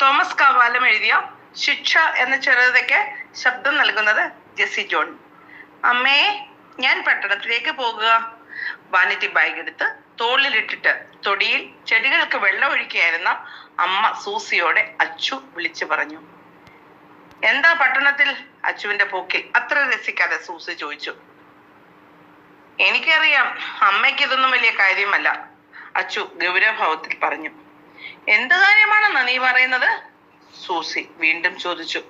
Thomas Kavalam എഴുതിയ ശിക്ഷ എന്ന ചെറുതയ്ക്ക് ശബ്ദം നൽകുന്നത് ജെസ്സി ജോൺ. അമ്മേ ഞാൻ പട്ടണത്തിലേക്ക് പോകുക. വാനിറ്റി ബാഗ് എടുത്ത് തോളിലിട്ടിട്ട് തൊടിയിൽ ചെടികൾക്ക് വെള്ളം ഒഴിക്കുകയായിരുന്ന അമ്മ സൂസിയോടെ അച്ചു വിളിച്ചു പറഞ്ഞു. എന്താ പട്ടണത്തിൽ? അച്ചുവിന്റെ പോക്കിൽ അത്ര രസിക്കാതെ സൂസി ചോദിച്ചു. എനിക്കറിയാം അമ്മയ്ക്ക് ഇതൊന്നും വലിയ കാര്യമല്ല അച്ചു ഗൗരവഭാവത്തിൽ പറഞ്ഞു. എന്ത് കാര്യമാണെന്നാ നീ പറയുന്നത്? സൂസി വീണ്ടും ചോദിച്ചു.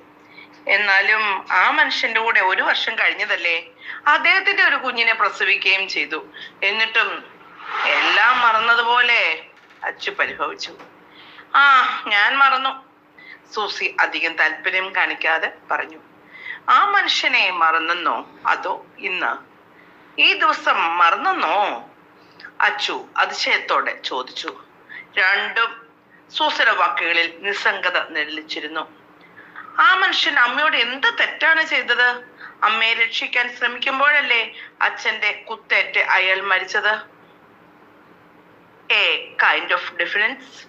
എന്നാലും ആ മനുഷ്യന്റെ കൂടെ ഒരു വർഷം കഴിഞ്ഞതല്ലേ? അദ്ദേഹത്തിന്റെ ഒരു കുഞ്ഞിനെ പ്രസവിക്കുകയും ചെയ്തു. എന്നിട്ടും എല്ലാം മറന്നതുപോലെ അച്ചു പരിഭവിച്ചു. ആ ഞാൻ മറന്നു. സൂസി അധികം താല്പര്യം കാണിക്കാതെ പറഞ്ഞു. ആ മനുഷ്യനെ മറന്നെന്നോ? അതോ ഇന്ന്? ഈ ദിവസം മറന്നെന്നോ? അച്ചു അതിശയത്തോടെ ചോദിച്ചു. രണ്ടും സൂസയുടെ വാക്കുകളിൽ നിസ്സംഗത നെല്ലിച്ചിരുന്നു ആ മനുഷ്യൻ അമ്മയോട് എന്ത് തെറ്റാണ് ചെയ്തത്? അമ്മയെ രക്ഷിക്കാൻ ശ്രമിക്കുമ്പോഴല്ലേ അച്ഛന്റെ കുത്തേറ്റ് അയാൾ മരിച്ചത്? എ കൈൻഡ് ഓഫ് ഡിഫറൻസ്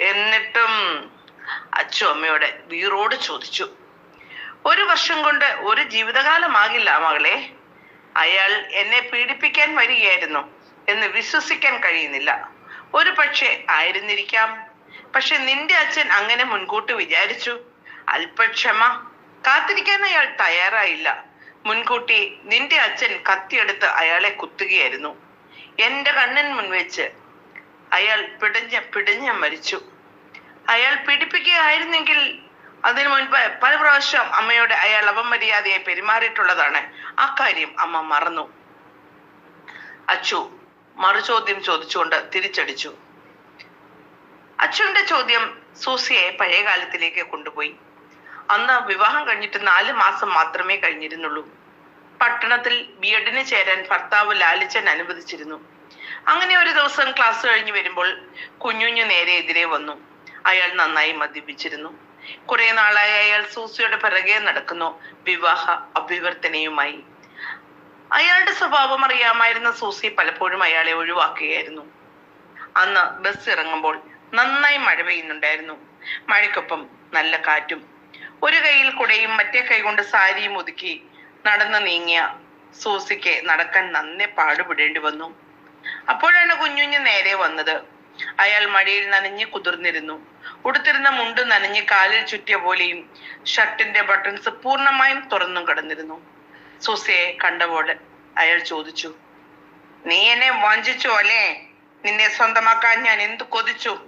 എന്നിട്ടും അച്ചു അമ്മയോട് വീറോട് ചോദിച്ചു. ഒരു വർഷം കൊണ്ട് ഒരു ജീവിതകാലമാകില്ല മകളെ. അയാൾ എന്നെ പീഡിപ്പിക്കാൻ വരികയായിരുന്നു എന്ന് വിശ്വസിക്കാൻ കഴിയുന്നില്ല. ഒരു പക്ഷേ ആയിരുന്നിരിക്കാം. പക്ഷെ നിന്റെ അച്ഛൻ അങ്ങനെ മുൻകൂട്ടി വിചാരിച്ചു. അല്പക്ഷമ കാത്തിരിക്കാൻ അയാൾ തയ്യാറായില്ല. മുൻകൂട്ടി നിന്റെ അച്ഛൻ കത്തിയെടുത്ത് അയാളെ കുത്തുകയായിരുന്നു. എന്റെ കണ്ണൻ മുൻവെച്ച് അയാൾ പിടഞ്ഞ പിടഞ്ഞ മരിച്ചു. അയാൾ പീഡിപ്പിക്കുകയായിരുന്നെങ്കിൽ അതിനു മുൻപ് പല പ്രാവശ്യം അമ്മയോട് അയാൾ അപമര്യാദയെ പെരുമാറിയിട്ടുള്ളതാണ് ആ കാര്യം അമ്മ മറന്നു. അച്ചു മറുചോദ്യം ചോദിച്ചുകൊണ്ട് തിരിച്ചടിച്ചു. അച്ഛന്റെ ചോദ്യം സൂസിയെ പഴയ കാലത്തിലേക്ക് കൊണ്ടുപോയി. അന്ന് വിവാഹം കഴിഞ്ഞിട്ട് നാല് മാസം മാത്രമേ കഴിഞ്ഞിരുന്നുള്ളൂ. പട്ടണത്തിൽ ബി എഡിന് ചേരാൻ ഭർത്താവ് ലാലിച്ചൻ അനുവദിച്ചിരുന്നു. അങ്ങനെ ഒരു ദിവസം ക്ലാസ് കഴിഞ്ഞു വരുമ്പോൾ കുഞ്ഞുഞ്ഞു നേരെ എതിരെ വന്നു. അയാൾ നന്നായി മദ്യപിച്ചിരുന്നു. കുറെ നാളായി അയാൾ സൂസിയുടെ പിറകെ നടക്കുന്നു. വിവാഹ അഭ്യർത്ഥനയുമായി അയാളുടെ സ്വഭാവം അറിയാമായിരുന്ന സൂസി പലപ്പോഴും അയാളെ ഒഴിവാക്കുകയായിരുന്നു. അന്ന് ബസ് ഇറങ്ങുമ്പോൾ നന്നായി മഴ പെയ്യുന്നുണ്ടായിരുന്നു. മഴയ്ക്കൊപ്പം നല്ല കാറ്റും ഒരു കൈയിൽ കുടയും മറ്റേ കൈ കൊണ്ട് സാരിയും ഒതുക്കി നടന്നു നീങ്ങിയ സൂസിക്ക് നടക്കാൻ നന്നെ പാടുപെടേണ്ടി വന്നു. അപ്പോഴാണ് കുഞ്ഞുഞ്ഞ് നേരെ വന്നത്. അയാൾ മഴയിൽ നനഞ്ഞ് കുതിർന്നിരുന്നു. ഉടുത്തിരുന്ന മുണ്ട് നനഞ്ഞ് കാലിൽ ചുറ്റിയ പോലെയും ഷർട്ടിന്റെ ബട്ടൺസ് പൂർണമായും തുറന്നും കിടന്നിരുന്നു. സൂസിയെ കണ്ടപോലെ അയാൾ ചോദിച്ചു നീ എന്നെ വഞ്ചിച്ചു അല്ലേ? നിന്നെ സ്വന്തമാക്കാൻ ഞാൻ എന്ത് കൊതിച്ചു?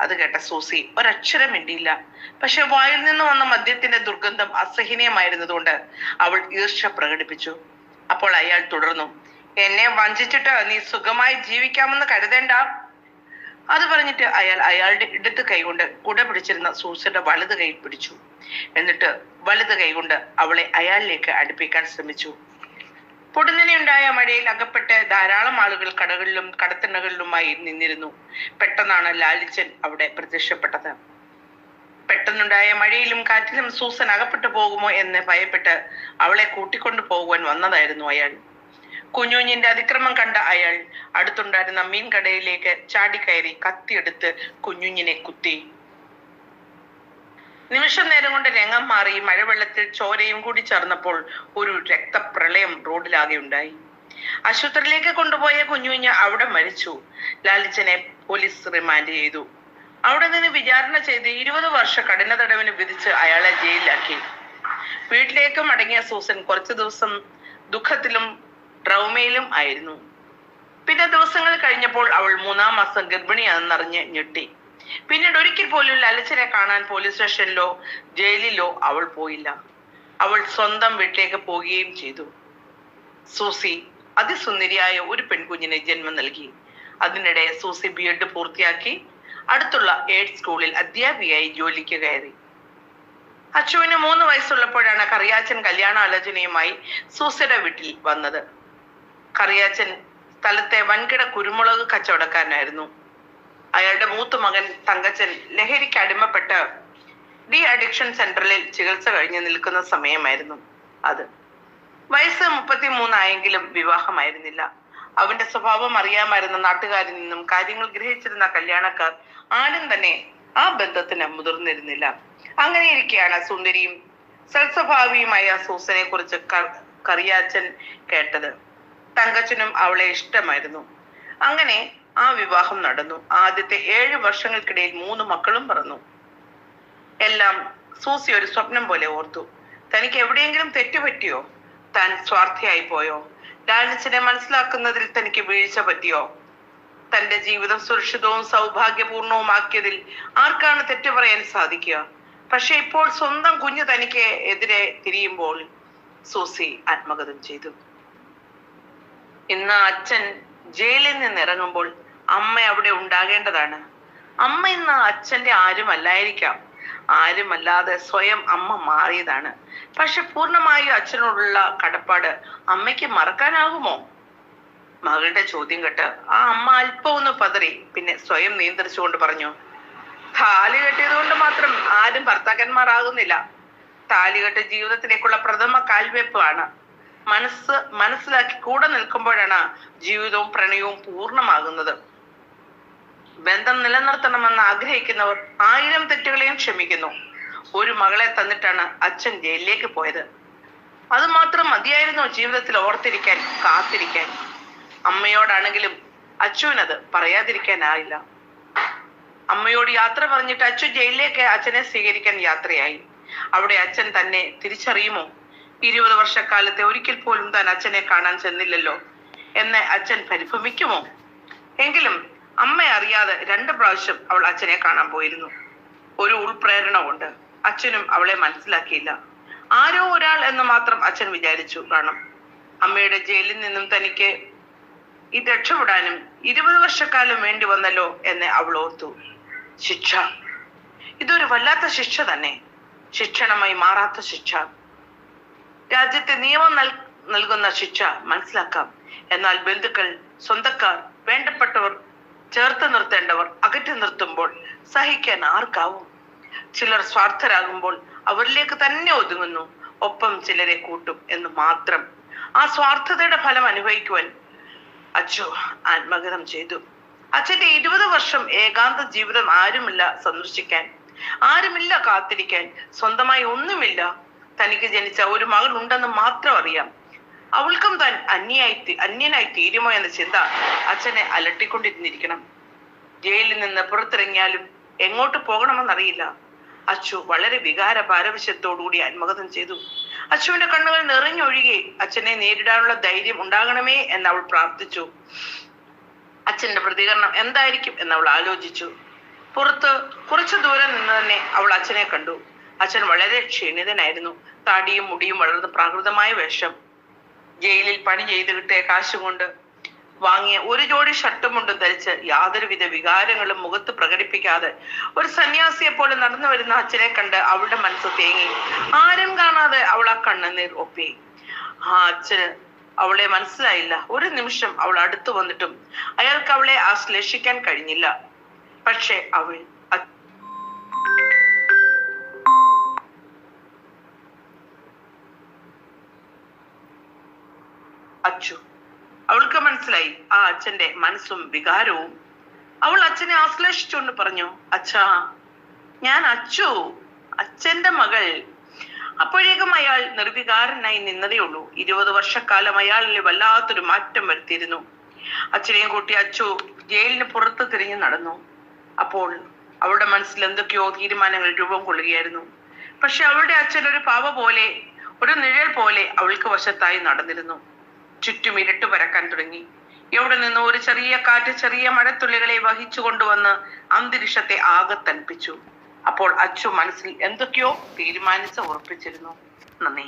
അത് കേട്ട സൂസി ഒരക്ഷരം മിണ്ടിയില്ല. പക്ഷെ വായിൽ നിന്ന് വന്ന മദ്യത്തിന്റെ ദുർഗന്ധം അസഹനീയമായിരുന്നതുകൊണ്ട് അവൾ ഈർഷ പ്രകടിപ്പിച്ചു. അപ്പോൾ അയാൾ തുടർന്നു എന്നെ വഞ്ചിച്ചിട്ട് നീ സുഖമായി ജീവിക്കാമെന്ന് കരുതേണ്ട. അത് പറഞ്ഞിട്ട് അയാൾ അയാളുടെ ഇടത്ത് കൈകൊണ്ട് കുട പിടിച്ചിരുന്ന സൂസന്റെ വലത് കൈ പിടിച്ചു. എന്നിട്ട് വലത് കൈകൊണ്ട് അവളെ അയാളിലേക്ക് അടുപ്പിക്കാൻ ശ്രമിച്ചു. പൊടുന്നനെയുണ്ടായ മഴയിൽ അകപ്പെട്ട് ധാരാളം ആളുകൾ കടകളിലും കടത്തിണ്ണകളിലുമായി നിന്നിരുന്നു. പെട്ടെന്നാണ് ലാലിച്ചൻ അവിടെ പ്രത്യക്ഷപ്പെട്ടത്. പെട്ടെന്നുണ്ടായ മഴയിലും കാറ്റിലും സൂസൻ അകപ്പെട്ടു പോകുമോ എന്ന് ഭയപ്പെട്ട് അവളെ കൂട്ടിക്കൊണ്ടു പോകുവാൻ വന്നതായിരുന്നു അയാൾ. കുഞ്ഞുഞ്ഞിന്റെ അതിക്രമം കണ്ട അയാൾ അടുത്തുണ്ടായിരുന്ന മീൻ കടയിലേക്ക് ചാടിക്കയറി കത്തിയെടുത്ത് കുഞ്ഞുഞ്ഞിനെ കുത്തി. നിമിഷം നേരം കൊണ്ട് രംഗം മാറി മഴവെള്ളത്തിൽ ചോരയും കൂടി ചേർന്നപ്പോൾ ഒരു രക്തപ്രളയം റോഡിലാകെ ഉണ്ടായി. ആശുപത്രിയിലേക്ക് കൊണ്ടുപോയ കുഞ്ഞുഞ്ഞ് അവിടെ മരിച്ചു. ലാലിച്ചനെ പോലീസ് റിമാൻഡ് ചെയ്തു. അവിടെ നിന്ന് വിചാരണ ചെയ്ത് ഇരുപത് വർഷ കഠിന തടവിന് വിധിച്ച് അയാളെ ജയിലിലാക്കി. വീട്ടിലേക്ക് മടങ്ങിയ സൂസൻ കുറച്ചു ദിവസം ദുഃഖത്തിലും ട്രൗമയിലും ആയിരുന്നു. പിന്നെ ദിവസങ്ങൾ കഴിഞ്ഞപ്പോൾ അവൾ മൂന്നാം മാസം ഗർഭിണിയാണെന്നറിഞ്ഞ് ഞെട്ടി. പിന്നീട് ഒരിക്കൽ പോലും ലലിച്ചനെ കാണാൻ പോലീസ് സ്റ്റേഷനിലോ ജയിലിലോ അവൾ പോയില്ല. അവൾ സ്വന്തം വീട്ടിലേക്ക് പോവുകയും ചെയ്തു. സൂസി അതിസുന്ദരിയായ ഒരു പെൺകുഞ്ഞിനെ ജന്മം നൽകി. അതിനിടെ സൂസി ബി എഡ് പൂർത്തിയാക്കി അടുത്തുള്ള എയ്ഡ് സ്കൂളിൽ അധ്യാപികയായി ജോലിക്ക് കയറി. അച്ചുവിന് മൂന്ന് വയസ്സുള്ളപ്പോഴാണ് കറിയാച്ചൻ കല്യാണാലോചനയുമായി സൂസിയുടെ വീട്ടിൽ വന്നത്. കറിയാച്ചൻ സ്ഥലത്തെ വൻകിട കുരുമുളക് കച്ചവടക്കാരനായിരുന്നു. അയാളുടെ മൂത്ത മകൻ തങ്കച്ചൻ ലഹരിക്ക് അടിമപ്പെട്ട് ഡി അഡിക്ഷൻ സെന്ററിൽ ചികിത്സ കഴിഞ്ഞ് നിൽക്കുന്ന സമയമായിരുന്നു അത്. വയസ്സ് മുപ്പത്തി മൂന്നായെങ്കിലും വിവാഹമായിരുന്നില്ല. അവന്റെ സ്വഭാവം അറിയാമായിരുന്ന നാട്ടുകാരിൽ നിന്നും കാര്യങ്ങൾ ഗ്രഹിച്ചിരുന്ന കല്യാണക്കാർ ആരും തന്നെ ആ ബന്ധത്തിന് മുതിർന്നിരുന്നില്ല. അങ്ങനെ ഇരിക്കെയാണ് സുന്ദരിയും സൽസ്വഭാവിയുമായ സൂസനെ കുറിച്ച് കറിയാച്ചൻ കേട്ടത്. തങ്കച്ചനും അവളെ ഇഷ്ടമായിരുന്നു. അങ്ങനെ ആ വിവാഹം നടന്നു. ആദ്യത്തെ ഏഴ് വർഷങ്ങൾക്കിടയിൽ മൂന്ന് മക്കളും പിറന്നു. എല്ലാം സൂസി ഒരു സ്വപ്നം പോലെ ഓർത്തു. തനിക്ക് എവിടെയെങ്കിലും തെറ്റുപറ്റിയോ താൻ സ്വാർത്ഥിയായി പോയോ? ലാലിച്ചിനെ മനസ്സിലാക്കുന്നതിൽ തനിക്ക് വീഴ്ച പറ്റിയോ? തന്റെ ജീവിതം സുരക്ഷിതവും സൗഭാഗ്യപൂർണവുമാക്കിയതിൽ ആർക്കാണ് തെറ്റു പറയാൻ സാധിക്കുക? പക്ഷെ ഇപ്പോൾ സ്വന്തം കുഞ്ഞു തനിക്ക് എതിരെ തിരിയുമ്പോൾ സൂസി ആത്മഗതം ചെയ്തു. ഇന്ന് അച്ഛൻ ജയിലിൽ നിന്ന് ഇറങ്ങുമ്പോൾ അമ്മ അവിടെ ഉണ്ടാകേണ്ടതാണ്. അമ്മ ഇന്ന് അച്ഛന്റെ ആരുമല്ലായിരിക്കാം. ആരുമല്ലാതെ സ്വയം അമ്മ മാറിയതാണ്. പക്ഷെ പൂർണമായും അച്ഛനോടുള്ള കടപ്പാട് അമ്മയ്ക്ക് മറക്കാനാകുമോ? മകളുടെ ചോദ്യം കേട്ട് ആ അമ്മ അല്പം ഒന്ന് പതറി പിന്നെ സ്വയം നിയന്ത്രിച്ചുകൊണ്ട് പറഞ്ഞു താലി കെട്ടിയത് കൊണ്ട് മാത്രം ആരും ഭർത്താക്കന്മാരാകുന്നില്ല. താലികെട്ട് ജീവിതത്തിലേക്കുള്ള പ്രഥമ കാൽവെപ്പാണ്. മനസ്സ് മനസ്സിലാക്കി കൂടെ നിൽക്കുമ്പോഴാണ് ജീവിതവും പ്രണയവും പൂർണമാകുന്നത്. ബന്ധം നിലനിർത്തണമെന്ന് ആഗ്രഹിക്കുന്നവർ ആയിരം തെറ്റുകളെയും ക്ഷമിക്കുന്നു. ഒരു മകളെ തന്നിട്ടാണ് അച്ഛൻ ജയിലിലേക്ക് പോയത്. അത് മാത്രം മതിയായിരുന്നു ജീവിതത്തിൽ ഓർത്തിരിക്കാൻ കാത്തിരിക്കാൻ? അമ്മയോടാണെങ്കിലും അച്ചുവിനത് പറയാതിരിക്കാനായില്ല. അമ്മയോട് യാത്ര പറഞ്ഞിട്ട് അച്ചു ജയിലിലേക്ക് അച്ഛനെ സ്വീകരിക്കാൻ യാത്രയായി. അവിടെ അച്ഛൻ തന്നെ തിരിച്ചറിയുമോ? ഇരുപത് വർഷക്കാലത്തെ ഒരിക്കൽ പോലും താൻ അച്ഛനെ കാണാൻ ചെന്നില്ലല്ലോ എന്ന് അച്ഛൻ പരിഭ്രമിക്കുമോ? എങ്കിലും അമ്മ അറിയാതെ രണ്ട് പ്രാവശ്യം അവൾ അച്ഛനെ കാണാൻ പോയിരുന്നു. ഒരു ഉൾപ്രേരണ കൊണ്ട് അച്ഛനും അവളെ മനസ്സിലാക്കിയില്ല. ആരോ ഒരാൾ എന്ന് മാത്രം അച്ഛൻ വിചാരിച്ചു കാണും. അമ്മയുടെ ജയിലിൽ നിന്നും തനിക്ക് ഇത് രക്ഷപ്പെടാനും ഇരുപത് വർഷക്കാലം വേണ്ടി വന്നല്ലോ എന്ന് അവൾ ഓർത്തു. ശിക്ഷ. ഇതൊരു വല്ലാത്ത ശിക്ഷ തന്നെ. ശിക്ഷണമായി മാറാത്ത ശിക്ഷ. രാജ്യത്തെ നിയമം നൽ നൽകുന്ന ശിക്ഷ മനസ്സിലാക്കാം. എന്നാൽ ബന്ധുക്കൾ സ്വന്തക്കാർ വേണ്ടപ്പെട്ടവർ ചേർത്ത് നിർത്തേണ്ടവർ അകറ്റി നിർത്തുമ്പോൾ സഹിക്കാൻ ആർക്കാവും? ചിലർ സ്വാർത്ഥരാകുമ്പോൾ അവരിലേക്ക് തന്നെ ഒതുങ്ങുന്നു. ഒപ്പം ചിലരെ കൂട്ടും എന്ന് മാത്രം. ആ സ്വാർത്ഥതയുടെ ഫലം അനുഭവിക്കുവാൻ അച്ചു ആത്മഗതം ചെയ്തു. അച്ഛന്റെ ഇരുപത് വർഷം ഏകാന്ത ജീവിതം ആരുമില്ല സന്ദർശിക്കാൻ. ആരുമില്ല കാത്തിരിക്കാൻ. സ്വന്തമായി ഒന്നുമില്ല തനിക്ക് ജനിച്ച ഒരു മകൾ ഉണ്ടെന്ന് മാത്രം അറിയാം. അവൾക്കും താൻ അന്യായി അന്യനായി തീരുമോ എന്ന ചിന്ത അച്ഛനെ അലട്ടിക്കൊണ്ടിരുന്നിരിക്കണം. ജയിലിൽ നിന്ന് പുറത്തിറങ്ങിയാലും എങ്ങോട്ട് പോകണമെന്നറിയില്ല. അച്ചു വളരെ വികാര പാരവശ്യത്തോടുകൂടി ആത്മഗതം ചെയ്തു. അച്ചുവിന്റെ കണ്ണുകൾ നിറഞ്ഞൊഴുകി അച്ഛനെ നേരിടാനുള്ള ധൈര്യം ഉണ്ടാകണമേ എന്ന് അവൾ പ്രാർത്ഥിച്ചു. അച്ഛന്റെ പ്രതികരണം എന്തായിരിക്കും എന്ന് അവൾ ആലോചിച്ചു. പുറത്ത് കുറച്ചു ദൂരം നിന്ന് തന്നെ അവൾ അച്ഛനെ കണ്ടു. അച്ഛൻ വളരെ ക്ഷീണിതനായിരുന്നു. താടിയും മുടിയും വളർന്ന പ്രാകൃതമായ വേഷം. ജയിലിൽ പണി ചെയ്ത് കിട്ടിയ കാശ് കൊണ്ട് വാങ്ങിയ ഒരു ജോഡി ഷർട്ടും കൊണ്ട് ധരിച്ച് യാതൊരുവിധ വികാരങ്ങളും മുഖത്ത് പ്രകടിപ്പിക്കാതെ ഒരു സന്യാസിയെ പോലെ നടന്നു വരുന്ന അച്ഛനെ കണ്ട് അവളുടെ മനസ്സ് തേങ്ങി. ആരും കാണാതെ അവൾ ആ കണ്ണുനീർ ഒപ്പി. ആ അച്ഛന് അവളെ മനസ്സിലായില്ല. ഒരു നിമിഷം അവൾ അടുത്തു വന്നിട്ടും അയാൾക്ക് അവളെ ആശ്ലേഷിക്കാൻ കഴിഞ്ഞില്ല. പക്ഷെ അവൾ അ- അവൾക്ക് മനസ്സിലായി ആ അച്ഛന്റെ മനസ്സും വികാരവും. അവൾ അച്ഛനെ ആശ്ലേഷിച്ചുകൊണ്ട് പറഞ്ഞു അച്ഛാ ഞാൻ അച്ചു അച്ഛന്റെ മകൾ. അപ്പോഴേക്കും അയാൾ നിർവികാരനായി നിന്നതേ ഉള്ളൂ. ഇരുപത് വർഷക്കാലം അയാളിൽ വല്ലാത്തൊരു മാറ്റം വരുത്തിയിരുന്നു. അച്ഛനെയും കൂട്ടി അച്ചു ജയിലിന് പുറത്ത് തിരിഞ്ഞു നടന്നു. അപ്പോൾ അവളുടെ മനസ്സിൽ എന്തൊക്കെയോ തീരുമാനങ്ങൾ രൂപം കൊള്ളുകയായിരുന്നു. പക്ഷെ അവളുടെ അച്ഛൻ ഒരു പാവ പോലെ ഒരു നിഴൽ പോലെ അവൾക്ക് വശത്തായി നടന്നിരുന്നു. ചുറ്റും ഇരുട്ട് പരക്കാൻ തുടങ്ങി. എവിടെ നിന്ന് ഒരു ചെറിയ കാറ്റ് ചെറിയ മഴത്തുള്ളികളെ വഹിച്ചു കൊണ്ടുവന്ന് അന്തരീക്ഷത്തെ ആകെ തണുപ്പിച്ചു. അപ്പോൾ അച്ചു മനസ്സിൽ എന്തൊക്കെയോ തീരുമാനിച്ച് ഉറപ്പിച്ചിരുന്നു. നന്ദി.